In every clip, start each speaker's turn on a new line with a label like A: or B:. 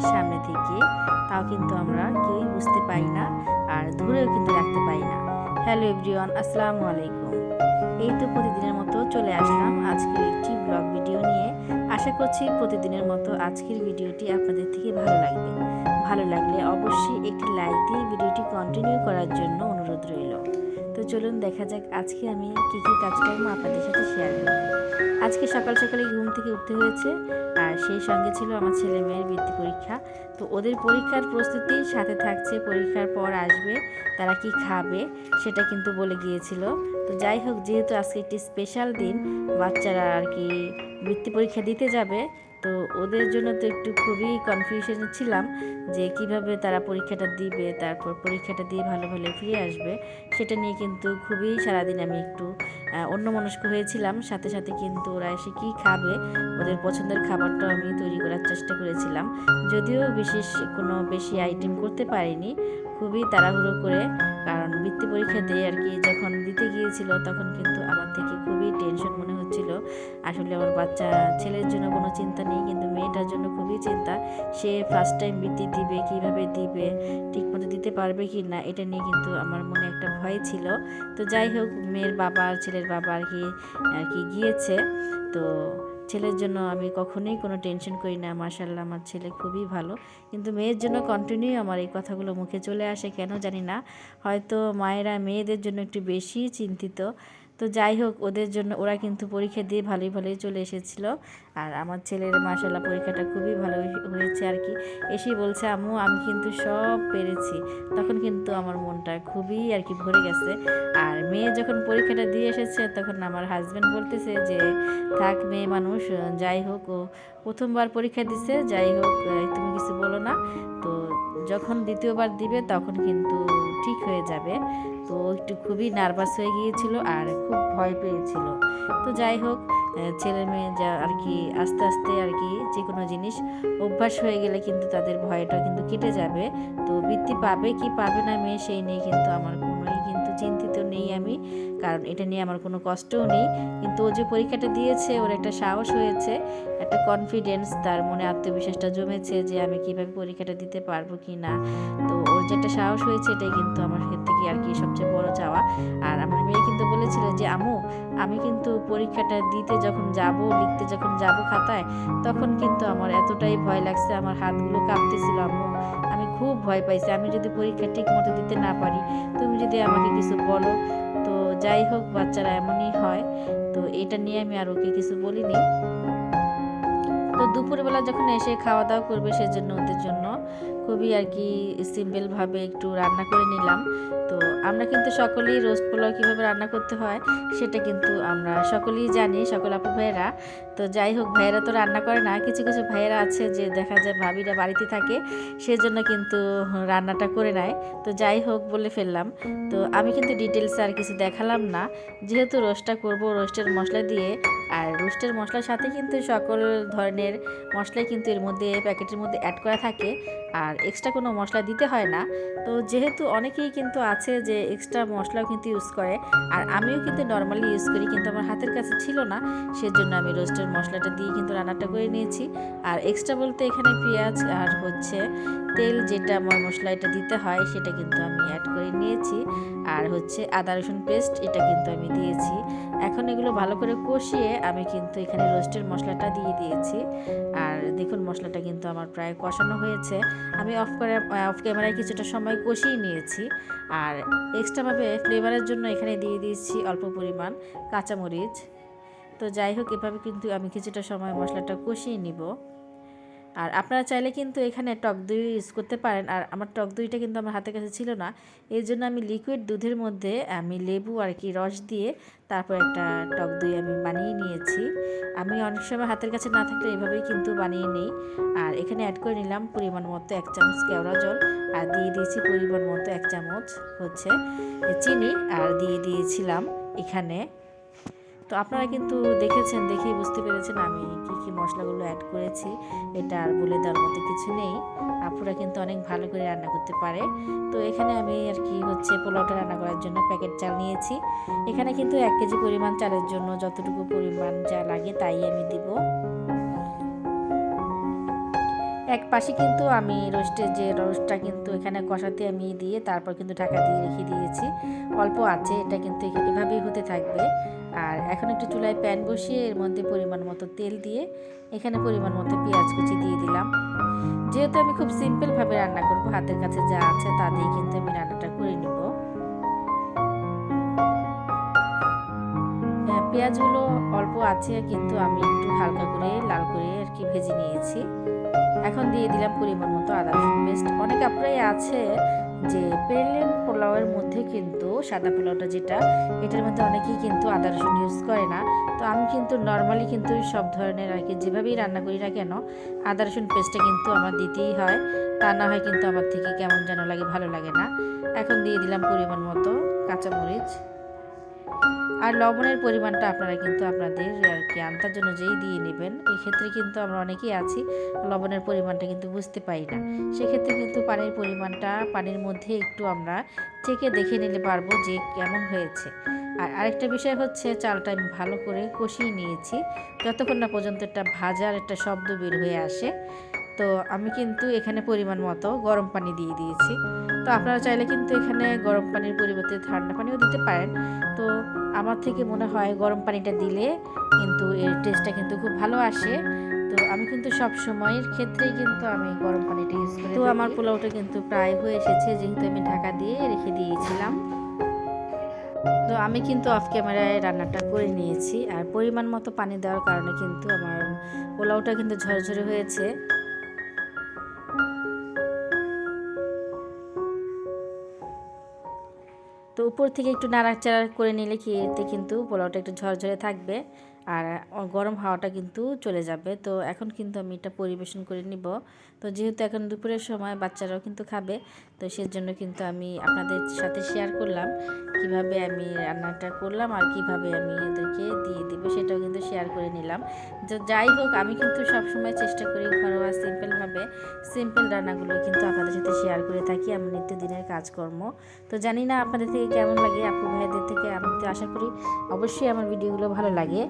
A: চোখের সামনে থেকে, তাও কিন্তু আমরা কেউই বুঝতে পারি না আর ধরেও কিন্তু রাখতে পারি না। হ্যালো এভরিওয়ান আসসালামু আলাইকুম। এই তো প্রতিদিনের মতো চলে আসলাম আজকের একটি ব্লগ ভিডিও নিয়ে। আশা করছি প্রতিদিনের মতো আজকের ভিডিওটি আপনাদের থেকে ভালো লাগবে। ভালো লাগলে অবশ্যই একটি লাইক দিয়ে ভিডিওটি কন্টিনিউ করার জন্য অনুরোধ রইল। তো চলুন দেখা যাক আজকে আমি কী কী কাজকর্ম আপনাদের সাথে শেয়ার করব। আজকে সকাল সকালে ঘুম থেকে উঠতে হয়েছে আর সেই সঙ্গে ছিল আমার ছেলে মেয়ের বৃত্তি পরীক্ষা। তো ওদের পরীক্ষার প্রস্তুতি সাথে থাকছে, পরীক্ষার পর আসবে, তারা কি খাবে সেটা কিন্তু বলে গিয়েছিল। তো যাই হোক, যেহেতু আজকে একটি স্পেশাল দিন, বাচ্চারা আর কি বৃত্তি পরীক্ষা দিতে যাবে তো ওদের জন্য তো একটু খুবই কনফিউশনে ছিলাম যে কীভাবে তারা পরীক্ষাটা দিবে, তারপর পরীক্ষাটা দিয়ে ভালো ভালো ফিরে আসবে, সেটা নিয়ে কিন্তু খুবই সারাদিন আমি একটু অন্যমনস্ক হয়েছিলাম। সাথে সাথে কিন্তু ওরা এসে কী খাবে, ওদের পছন্দের খাবারটাও আমি তৈরি করার চেষ্টা করেছিলাম। যদিও বিশেষ কোনো বেশি আইটেম করতে পারিনি, খুবই তাড়াহুড়ো করে, কারণ বৃত্তি পরীক্ষা দিয়ে আর কি যখন দিতে গিয়েছিল তখন কিন্তু আমার থেকে খুবই টেনশন মনে আসলে আমার বাচ্চা ছেলের জন্য কোনো চিন্তা নেই, কিন্তু মেয়েটার জন্য খুবই চিন্তা। সে ফার্স্ট টাইম বৃত্তি দিবে, কীভাবে দিবে, ঠিকমতো দিতে পারবে কি না, এটা নিয়ে কিন্তু আমার মনে একটা ভয় ছিল। তো যাই হোক, মেয়ের বাবা আর ছেলের বাবা আর কি আর কি গিয়েছে। তো ছেলের জন্য আমি কখনোই কোনো টেনশন করি না মার্শাল্লাহ আমার ছেলে খুবই ভালো। কিন্তু মেয়ের জন্য কন্টিনিউ আমার এই কথাগুলো মুখে চলে আসে, কেন জানি না। হয়তো মায়েরা মেয়েদের জন্য একটু বেশি চিন্তিত। তো যাই হোক, ওদের জন্য ওরা কিন্তু পরীক্ষা দিয়ে ভালোই ভালোই চলে এসেছিল। আর আমার ছেলের মাসাল্লাহ পরীক্ষাটা খুবই ভালো হয়েছে আর কি। এসেই বলছে, আম্মু, আমি কিন্তু সব পেরেছি। তখন কিন্তু আমার মনটা খুবই আর কি ভরে গেছে। আর মেয়ে যখন পরীক্ষাটা দিয়ে এসেছে, তখন আমার হাজব্যান্ড বলতেছে যে, থাক মেয়ে মানুষ, যাই হোক, ও প্রথমবার পরীক্ষা দিছে, যাই হোক তুমি কিছু বলো না। তো যখন দ্বিতীয়বার দিবে, তখন কিন্তু ঠিক হয়ে যাবে। তো একটু খুবই নার্ভাস হয়ে গিয়েছিল আর খুব ভয় পেয়েছিল। তো যাই হোক ছেলে মেয়ে যা আর কি আস্তে আস্তে আর কি যে কোনো জিনিস অভ্যাস হয়ে গেলে কিন্তু তাদের ভয়টা কিন্তু কেটে যাবে। তো বৃত্তি পাবে কি পাবে না মেয়ে সেই নিয়ে কিন্তু আমার কোনোই কিন্তু চিন্তিত নেই আমি। কারণ এটা নিয়ে আমার কোনো কষ্টও নেই। কিন্তু ও যে পরীক্ষাটা দিয়েছে, ওর একটা সাহস হয়েছে, একটা কনফিডেন্স তার মনে আত্মবিশ্বাসটা জমেছে যে আমি কীভাবে পরীক্ষাটা দিতে পারব কি না। তো যে একটা সাহস হয়েছে এটাই কিন্তু আমার ক্ষেত্রে কি আর কি সবচেয়ে বড় চাওয়া। আর আমার মেয়ে কিন্তু বলেছিল যে, আমু, আমি কিন্তু পরীক্ষাটা দিতে যখন যাব, লিখতে যখন যাব খাতায়, তখন কিন্তু আমার এতটাই ভয় লাগছে, আমার হাতগুলো কাঁপতেছিল আমু আমি খুব ভয় পাইছি, আমি যদি পরীক্ষা ঠিক মতো দিতে না পারি, তুমি যদি আমাকে কিছু বলো। তো যাই হোক, বাচ্চারা এমনই হয়। তো এটা নিয়ে আমি আর ওকে কিছু বলিনি। তো দুপুরবেলা যখন এসে খাওয়া দাওয়া করবে সেজন্য ওদের জন্য খুবই আর কি সিম্পলভাবে একটু রান্না করে নিলাম। তো আমরা কিন্তু সকলেই রোস্ট পোলাও কীভাবে রান্না করতে হয় সেটা কিন্তু আমরা সকলেই জানি, সকল আপু ভাইয়েরা। তো যাই হোক, ভাইয়েরা তো রান্না করে না, কিছু কিছু ভাইয়েরা আছে যে দেখা যায় ভাবিরা বাড়িতে থাকে, সেজন্য কিন্তু রান্নাটা করে নেয়। তো যাই হোক, বলে ফেললাম। তো আমি কিন্তু ডিটেলস আর কিছু দেখালাম না, যেহেতু রোস্টটা করব রোস্টের মশলা দিয়ে, আর রোস্টের মশলার সাথে কিন্তু সকল ধরনের মশলাই কিন্তু এর মধ্যে, প্যাকেটের মধ্যে অ্যাড করা থাকে। আর এক্সট্রা কোনো মশলা দিতে হয় না। তো যেহেতু অনেকেই কিন্তু আছে যে এক্সট্রা মশলাও কিন্তু ইউজ করে, আর আমিও কিন্তু নর্মালি ইউজ করি কিন্তু আমার হাতের কাছে ছিল না, সেজন্য আমি রোস্টের মশলাটা দিয়ে কিন্তু রান্নাটা করে নিয়েছি। আর এক্সট্রা বলতে এখানে পেঁয়াজ আর হচ্ছে তেল যেটা আমার মশলা এটা দিতে হয় সেটা কিন্তু আমি অ্যাড করে নিয়েছি। আর হচ্ছে আদা রসুন পেস্ট এটা কিন্তু আমি দিয়েছি। এখন এগুলো ভালো করে কষিয়ে আমি কিন্তু এখানে রোস্টের মশলাটা দিয়ে দিয়েছি। আর দেখুন মশলাটা কিন্তু আমার প্রায় কষানো হয়েছে। আমি অফ করে অফ ক্যামেরায় কিছুটা সময় কষিয়ে নিয়েছি। আর এক্সট্রাভাবে ফ্লেভারের জন্য এখানে দিয়ে দিয়েছি অল্প পরিমাণ কাঁচামরিচ। তো যাই হোক, এভাবে কিন্তু আমি কিছুটা সময় মশলাটা কষিয়ে নিব। আর আপনারা চাইলে কিন্তু এখানে টক দই ইউজ করতে পারেন। আর আমার টক দইটা কিন্তু আমার হাতের কাছে ছিল না। এই জন্য আমি লিকুইড দুধের মধ্যে, আমি লেবু আর কি রস দিয়ে তারপর একটা টক দই আমি বানিয়ে নিয়েছি। আমি অনেক সময় হাতের কাছে না থাকলে এভাবেই কিন্তু বানিয়ে নিই। আর এখানে অ্যাড করে নিলাম পরিমাণ মতো এক চামচ কেওড়া জল। আর দিয়ে দিয়েছি পরিমাণ মতো এক চামচ হচ্ছে চিনি। আর দিয়ে দিয়েছিলাম এখানে তো আপনারা কিন্তু দেখেছেন, দেখেই বুঝতে পেরেছেন আমি কি কি মশলাগুলো অ্যাড করেছি। এটা আর বলে দেওয়ার মতো কিছু নেই। আপুরা কিন্তু অনেক ভালো করে রান্না করতে পারে। তো এখানে আমি আর কি হচ্ছে পোলাওটা রান্না করার জন্য প্যাকেট চাল নিয়েছি। এখানে কিন্তু এক কেজি পরিমাণ চালের জন্য যতটুকু পরিমাণ যা লাগে তাই আমি দিব। এক পাশে কিন্তু আমি রোস্টের যে রোস্টটা কিন্তু এখানে কষাতে আমি দিয়ে তারপর কিন্তু ঢাকা দিয়ে রেখে দিয়েছি। অল্প আছে, এটা কিন্তু এভাবেই হতে থাকবে। আর এখন একটু চুলায় প্যান বসিয়ে এর মধ্যে পরিমাণ মতো তেল দিয়ে এখানে পরিমাণ মতো পেঁয়াজ কুচি দিয়ে দিলাম। যেহেতু আমি খুব সিম্পলভাবে রান্না করব, হাতের কাছে যা আছে তা দিয়ে কিন্তু আমি রান্নাটা করে নিব। পেঁয়াজগুলো অল্প আছে, কিন্তু আমি একটু হালকা করে, লাল করে আর কি ভেজে নিয়েছি। এখন দিয়ে দিলাম পরিমাণ মতো আদা রসুন পেস্ট অনেক আপনারাই আছে যে প্লেন পোলাওয়ের মধ্যে কিন্তু সাদা পোলাওটা যেটা, এটার মধ্যে অনেকেই কিন্তু আদা রসুন ইউজ করে না। তো আমি কিন্তু নর্মালি কিন্তু সব ধরনের আর কি, যেভাবেই রান্না করি না কেন, আদা রসুন পেস্টটা কিন্তু আমার দিতেই হয়। তা না হয় কিন্তু আমার থেকে কেমন যেন লাগে ভালো লাগে না। এখন দিয়ে দিলাম পরিমাণ মতো কাঁচামরিচ। আর লবণের পরিমাণটা আপনারা কিন্তু আপনাদের আর কি আনতার জন্য যেই দিয়ে নেবেন, এক্ষেত্রে কিন্তু আমরা অনেকেই আছি, লবণের পরিমাণটা কিন্তু বুঝতে পারি না। সেক্ষেত্রে কিন্তু পানির পরিমাণটা, পানির মধ্যে একটু আমরা চেকে দেখে নিতে পারব যে কেমন হয়েছে। আর আরেকটা বিষয় হচ্ছে চালটা আমি ভালো করে কষিয়ে নিয়েছি, যতক্ষণ না পর্যন্ত একটা ভাজার একটা শব্দ বের হয়ে আসে। তো আমি কিন্তু এখানে পরিমাণ মতো গরম পানি দিয়ে দিয়েছি। তো আপনারা চাইলে কিন্তু এখানে গরম পানির পরিবর্তে ঠান্ডা পানিও দিতে পারেন। তো আমার থেকে মনে হয় গরম পানিটা দিলে কিন্তু এর টেস্টটা কিন্তু খুব ভালো আসে। তো আমি কিন্তু সব সময়ের ক্ষেত্রেই কিন্তু আমি গরম পানিটা ইউজ করি তো আমার পোলাওটা কিন্তু প্রায় হয়ে এসেছে যেহেতু আমি ঢাকা দিয়ে রেখে দিয়েছিলাম। তো আমি কিন্তু অফ ক্যামেরায় রান্নাটা করে নিয়েছি। আর পরিমাণ মতো পানি দেওয়ার কারণে কিন্তু আমার পোলাওটা কিন্তু ঝরঝরে হয়েছে। তো উপর থেকে একটু নাড়াচাড়া করে নিলে কি এতে কিন্তু পোলাওটা একটু ঝরঝরে থাকবে আর গরম হাওয়াটা কিন্তু চলে যাবে। তো এখন কিন্তু আমি এটা পরিবেশন করে নিব। তো যেহেতু এখন দুপুরের সময় বাচ্চারাও কিন্তু খাবে তো সেজন্য কিন্তু আমি আপনাদের সাথে শেয়ার করলাম, কীভাবে আমি রান্নাটা করলাম আর কীভাবে আমি এদেরকে দিয়ে দিব সেটাও কিন্তু শেয়ার করে নিলাম। তো যাই হোক, আমি কিন্তু সবসময় চেষ্টা করি ঘরোয়া সিম্পলভাবে সিম্পল রান্নাগুলো কিন্তু আপনাদের সাথে শেয়ার করে থাকি আমার নিত্যদিনের কাজকর্ম। তো জানি না আপনাদের থেকে কেমন লাগে, আপু ভাইদের থেকে আমি তো আশা করি অবশ্যই আমার ভিডিওগুলো ভালো লাগে।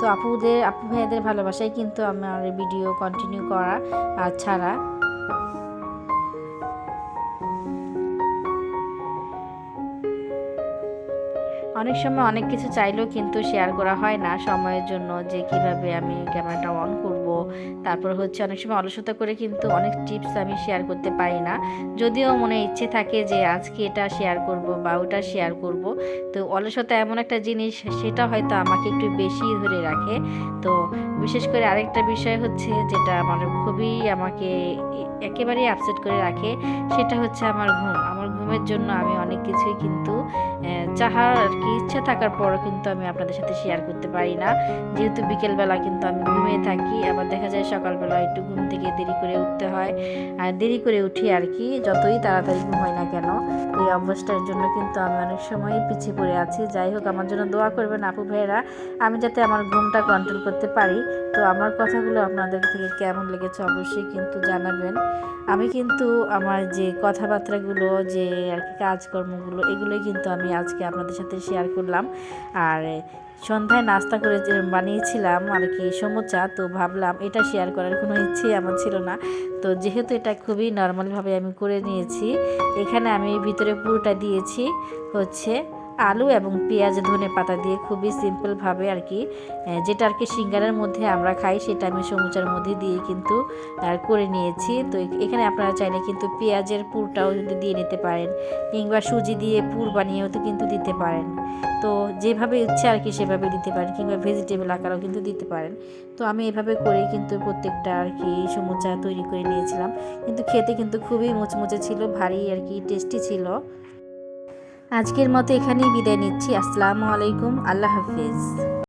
A: তো আপুদের, আপু ভাইয়াদের ভালোবাসাই কিন্তু আমার ভিডিও কন্টিনিউ করা ছাড়া। অনেক সময় অনেক কিছু চাইলেও কিন্তু শেয়ার করা হয় না সময়ের জন্য যে কীভাবে আমি ক্যামেরাটা অন করব। তারপর হচ্ছে অনেক সময় অলসতা করে কিন্তু অনেক টিপস আমি শেয়ার করতে পারি না। যদিও মনে ইচ্ছে থাকে যে আজকে এটা শেয়ার করব বা ওটা শেয়ার করব। তো অলসতা এমন একটা জিনিস, সেটা হয়তো আমাকে একটু বেশি ধরে রাখে। তো বিশেষ করে আরেকটা বিষয় হচ্ছে যেটা আমার খুবই আমাকে একেবারেই আপসেট করে রাখে, সেটা হচ্ছে আমার ঘুম। আমার ঘুমের জন্য আমি অনেক কিছুই কিন্তু চাহার আর কি ইচ্ছা থাকার পরও কিন্তু আমি আপনাদের সাথে শেয়ার করতে পারি না। যেহেতু বিকেলবেলা কিন্তু আমি ঘুমিয়ে থাকি, আবার দেখা যায় সকালবেলা একটু ঘুম থেকে দেরি করে উঠতে হয়। আর দেরি করে উঠি আর কি, যতই তাড়াতাড়ি ঘুম হয় না কেন এই অভ্যাসটার জন্য কিন্তু আমি অনেক সময় পিছিয়ে পড়ে আছি। যাই হোক, আমার জন্য দোয়া করবেন আপু ভাইয়েরা, আমি যাতে আমার ঘুমটা কন্ট্রোল করতে পারি। তো আমার কথাগুলো আপনাদের থেকে কেমন লেগেছে অবশ্যই কিন্তু জানাবেন। আমি কিন্তু আমার যে কথাবার্তাগুলো, যে আর কি কাজকর্মগুলো, এগুলোই কিন্তু আমি আজকে আপনাদের সাথে শেয়ার করলাম। আর সন্ধ্যায় নাস্তা করে বানিয়েছিলাম আর কি সমোচা, তো ভাবলাম এটা শেয়ার করার কোনো ইচ্ছেই আমার ছিল না। তো যেহেতু এটা খুবই নর্মালভাবে আমি করে নিয়েছি, এখানে আমি ভিতরে পুরোটা দিয়েছি হচ্ছে আলু এবং পেঁয়াজ, ধনে পাতা দিয়ে খুবই সিম্পলভাবে আর কি যেটা আর কি সিঙ্গারের মধ্যে আমরা খাই, সেটা আমি সমুচার মধ্যে দিয়ে কিন্তু, আর করে নিয়েছি। তো এখানে আপনারা চাইলে কিন্তু পেঁয়াজের পুরটাও কিন্তু দিয়ে নিতে পারেন, কিংবা সুজি দিয়ে পুর বানিয়েও তো কিন্তু দিতে পারেন। তো যেভাবে ইচ্ছে আর কি সেভাবে দিতে পারেন, কিংবা ভেজিটেবল আকারও কিন্তু দিতে পারেন। তো আমি এভাবে করেই কিন্তু প্রত্যেকটা আর কি সমুচা তৈরি করে নিয়েছিলাম। কিন্তু খেতে কিন্তু খুবই মুচমুচে ছিল, ভারী আর কি টেস্টি ছিল। আজকের মতো এখানেই বিদায় নিচ্ছি। আসসালামু আলাইকুম। আল্লাহ হাফিজ।